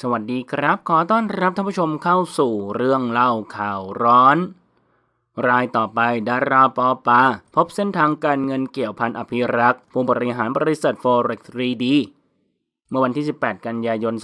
สวัสดีครับ ขอต้อนรับท่านผู้ชมเข้าสู่เรื่องเล่าข่าวร้อน รายต่อไปดาราปอปา พบเส้นทางการเงินเกี่ยวพันอภิรักษ์ผู้บริหารบริษัท Forex 3D เมื่อวันที่ 18 กันยายน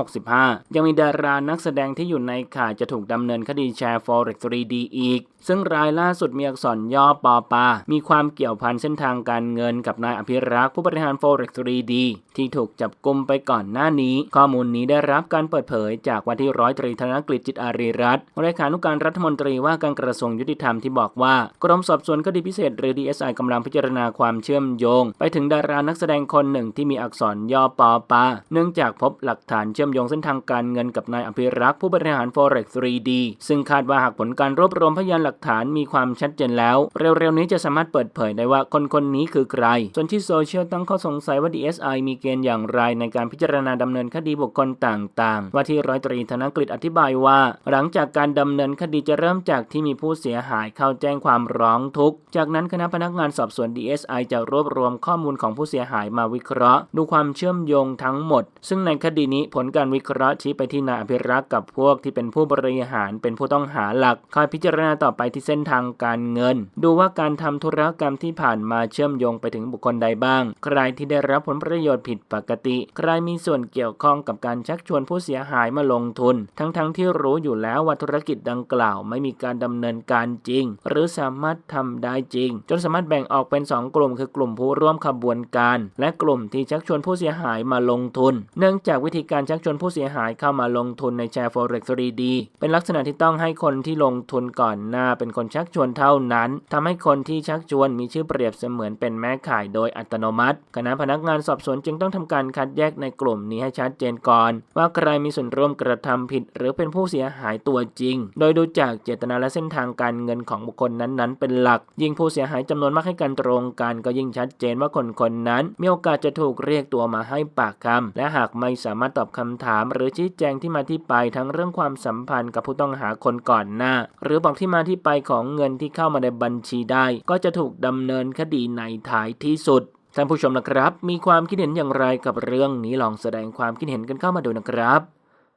2565 ยังมีดารานักแสดงที่อยู่ในข่ายจะถูกดำเนินคดีแชร์ Forex 3D อีก ซึ่งรายล่าสุดมีอักษรย่อปอปา มีความเกี่ยวพันเส้นทางการเงินกับนายอภิรักษ์ผู้บริหาร Forex 3D ที่ถูกจับกุมไปก่อนหน้านี้ ข้อมูลนี้ได้รับการเปิดเผยจากว่าที่ร้อยตรีธนกฤษจิตอารีรัตน์เลขานุการรัฐมนตรีว่าการกระทรวงยุติธรรมที่บอกว่ากรมสอบสวนคดีพิเศษหรือ DSI กำลังพิจารณาความเชื่อมโยง ไปถึงดารานักแสดงคนหนึ่งที่มีอักษรย่อปอปา เนื่องจากพบหลักฐานเชื่อมโยงเส้นทางการเงินกับนายอภิรักษ์ผู้บริหาร Forex 3D ซึ่งคาดว่าหากผลการรวบรวมพยานหลักฐานมีความชัดเจนแล้ว เร็วๆนี้จะสามารถเปิดเผยได้ว่าคนคนนี้คือใคร ส่วนที่โซเชียลตั้งข้อสงสัยว่า DSI มีเกณฑ์อย่างไรในการพิจารณาดำเนินคดีบุคคลต่างๆ ว่าที่ร้อยตรีธนกฤษอธิบายว่า หลังจากการดำเนินคดีจะเริ่มจากที่มีผู้เสียหายเข้าแจ้งความร้องทุกข์ จากนั้นคณะพนักงานสอบสวน DSI จะรวบรวมข้อมูลของผู้เสียหายมาวิเคราะห์ ดูความเชื่อมโยงทั้งหมด ซึ่งในคดีนี้ผลการวิเคราะห์ชี้ไปที่นายอภิรักษ์กับพวกที่เป็นผู้บริหารเป็นผู้ต้องหาหลัก คอยพิจารณาต่อไปที่เส้นทางการเงิน ดูว่าการทำธุรกรรมที่ผ่านมาเชื่อมโยงไปถึงบุคคลใดบ้าง ใครที่ได้รับผลประโยชน์ผิดปกติ ใครมีส่วนเกี่ยวข้องกับการชักชวนผู้เสียหายมาลงทุน ทั้งๆทที่รู้อยู่แล้วว่าธุรกิจดังกล่าว ไม่มีการดำเนินการจริง หรือสามารถทำได้จริง จนสามารถแบ่งออกเป็น 2 กลุ่ม คือกลุ่มผู้ร่วมขบวนการ และกลุ่มที่ชักชวนผู้เสียหายมาลงทุน เนื่องจากวิธีการชักชวนผู้เสียหายเข้ามาลงทุนในแชร์ Forex 3D เป็นลักษณะที่ต้องให้คนที่ลงทุนก่อนหน้าเป็นคนชักชวนเท่านั้นทำให้คนที่ชักชวนมีชื่อเปรียบเสมือนเป็นแม่ข่ายโดยอัตโนมัติ คณะพนักงานสอบสวนจึงต้องทำการคัดแยกในกลุ่มนี้ให้ชัดเจนก่อน ว่าใครมีส่วนร่วมกระทำผิด หรือเป็นผู้เสียหายตัวจริง โดยดูจากเจตนาและเส้นทางการเงินของบุคคลนั้นๆ เป็นหลัก ยิ่งผู้เสียหายจำนวนมากให้การตรงกันก็ยิ่งชัดเจนว่าคนคนนั้นมีโอกาสจะถูกเรียกตัวมาให้ปากคำและหากไม่สามารถตอบคำถาม หรือชี้แจงที่มาที่ไปทั้งเรื่องความสัมพันธ์กับผู้ต้องหาคนก่อนหน้า หรือบอกที่มาที่ไปของเงินที่เข้ามาในบัญชีได้ ก็จะถูกดำเนินคดีในท้ายที่สุดท่านผู้ชมนะครับ มีความคิดเห็นอย่างไรกับเรื่องนี้ลองแสดงความคิดเห็นกันเข้ามาดูนะครับ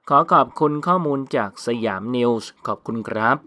ขอขอบคุณข้อมูลจากสยามนิวส์ขอบคุณครับ